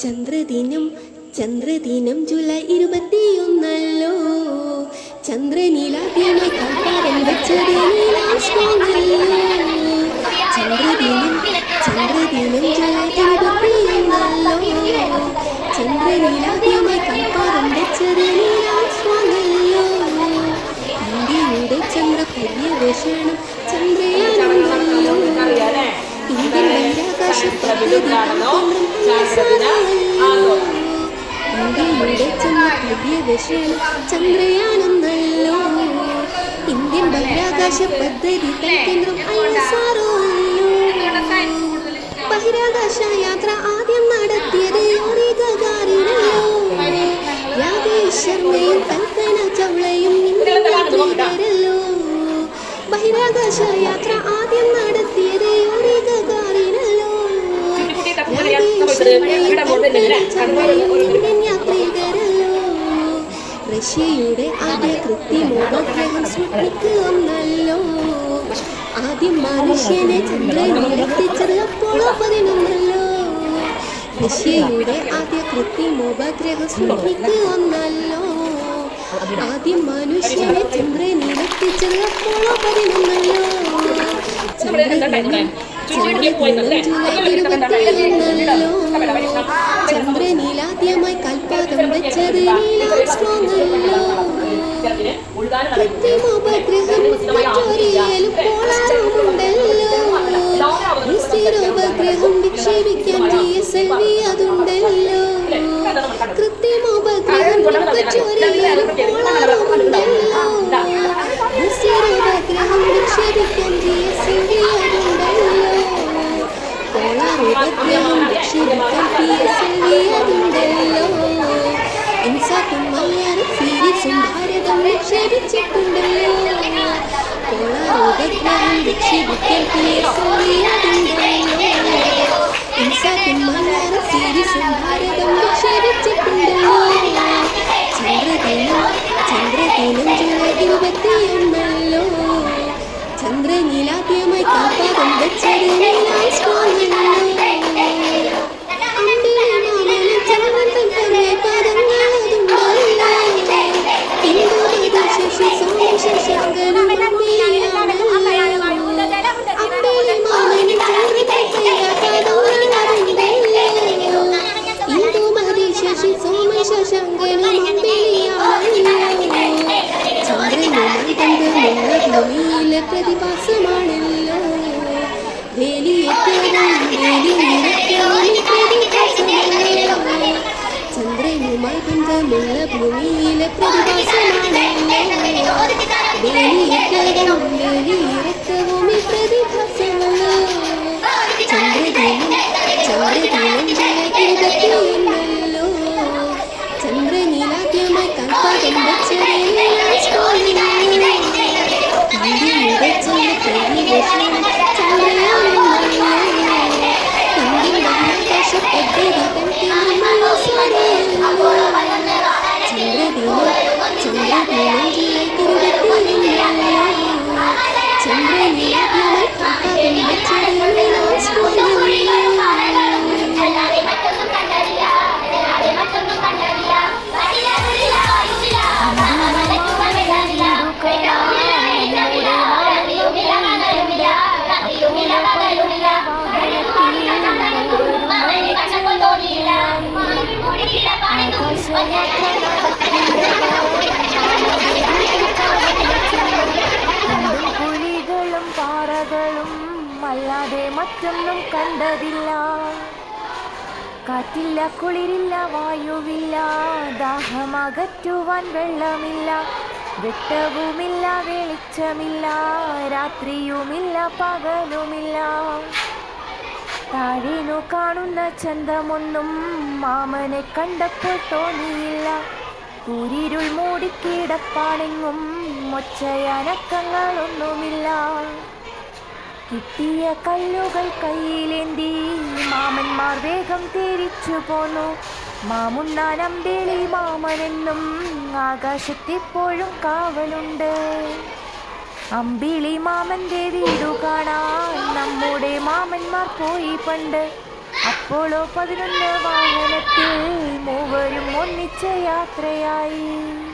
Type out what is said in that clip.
ചന്ദ്രദിനം ചന്ദ്രദിനം July ഇരുപത്തിയൊന്നല്ലോ. ചന്ദ്രനീലാദ്യം ചന്ദ്രദിനം ചന്ദ്രദിനം July ഇരുപത്തിയൊന്നല്ലോ. ചന്ദ്രനീലാദ്യമായി ഇന്ത്യയുടെ ചന്ദ്ര പര്യവേഷണം ചന്ദ്രയാനെന്നല്ലോ Indian ബഹിരാകാശ പദ്ധതി കേന്ദ്രം ബഹിരാകാശ യാത്ര ആദ്യം നടത്തിയത് യൂറി ഗഗാറിനല്ലോ രാകേഷ് ശർമ്മയും കൽപ്പന ചൗളയും ബഹിരാകാശ യാത്ര ആദ്യം നടത്തിയത് യോറി ഗഗാറിനല്ലോ റഷ്യയുടെ ആദ്യ കൃത്രിമോപഗ്രഹം സ്പുട്നിക് ഒന്നല്ലോ ആദ്യം മനുഷ്യനെ ചന്ദ്രനിലെത്തിച്ചത് അപ്പോളോ പതിനൊന്നല്ലോ. റഷ്യയുടെ ആദ്യ കൃത്യമോപഗ്രഹം സ്പുട്നിക് ഒന്നല്ലോ ആദ്യം മനുഷ്യനെ ചന്ദ്രനിലെത്തിച്ചത് അപ്പോളോ പതിനൊന്നല്ലോ. ചന്ദ്രദിനം ചന്ദ്രനീലാദ്യമായി കൽപ്പാതം വെച്ചത് നീലാസ്ട്രോങ്ങല്ലോ കൃത്രിമോപഗ്രഹം മറ്റൊരിയലും പോളാറുമുണ്ടല്ലോ സ്ഥിരോപഗ്രഹം വിക്ഷേപിക്കാൻ ടി എസ് എൽ വി അതുണ്ടല്ലോ. കൃത്രിമോപഗ്രഹം സീരീസും ഭാരതം ഇരുപത്തിയൊന്നല്ലോ. ചന്ദ്രനീലാദ്യമായി കാപ്പാടം വെച്ചത് ചന്ദ്രനുമായി ബന്ധമുള്ള ഭൂമിയിലെ പ്രതിഭാസമാണല്ലോ വേലിയേറ്റവും വേലിയിറക്കവും പ്രതിഭാസമാണല്ലോ ചന്ദ്രനുമായി ബന്ധമുള്ള ഭൂമിയിലെ പ്രതിഭാസമാണല്ലോ വേലിയേറ്റവും വേലിയിറക്കവും പ്രതിഭാസമല്ലോ മറ്റൊന്നും കണ്ടതില്ല. കാറ്റില്ല കുളിരില്ല വായുവില്ല ദാഹമകറ്റുവാൻ വെള്ളമില്ല വെട്ടവുമില്ല വെളിച്ചമില്ല രാത്രിയുമില്ല പകലുമില്ല. താഴേനു കാണുന്ന ചന്തമൊന്നും മാമനെ കണ്ടപ്പോൾ തോന്നിയില്ല. കൂരിരുൾ മൂടിക്കിടപ്പാണെങ്ങും മൊച്ചയനക്കങ്ങളൊന്നുമില്ല. കിട്ടിയ കല്ലുകൾ കയ്യിലേന്തി മാമന്മാർ വേഗം തിരിച്ചു പോന്നു. മാമുണ്ണാനമ്പേളി മാമനെന്നും ആകാശത്തിപ്പോഴും കാവലുണ്ട്. അമ്പിളി മാമന്റെ വീടു കാണാൻ നമ്മുടെ മാമന്മാർ പോയി പണ്ട്. അപ്പോളോ പതിനൊന്ന് വാഹനത്തിൽ മൂവരും ഒന്നിച്ച യാത്രയായി.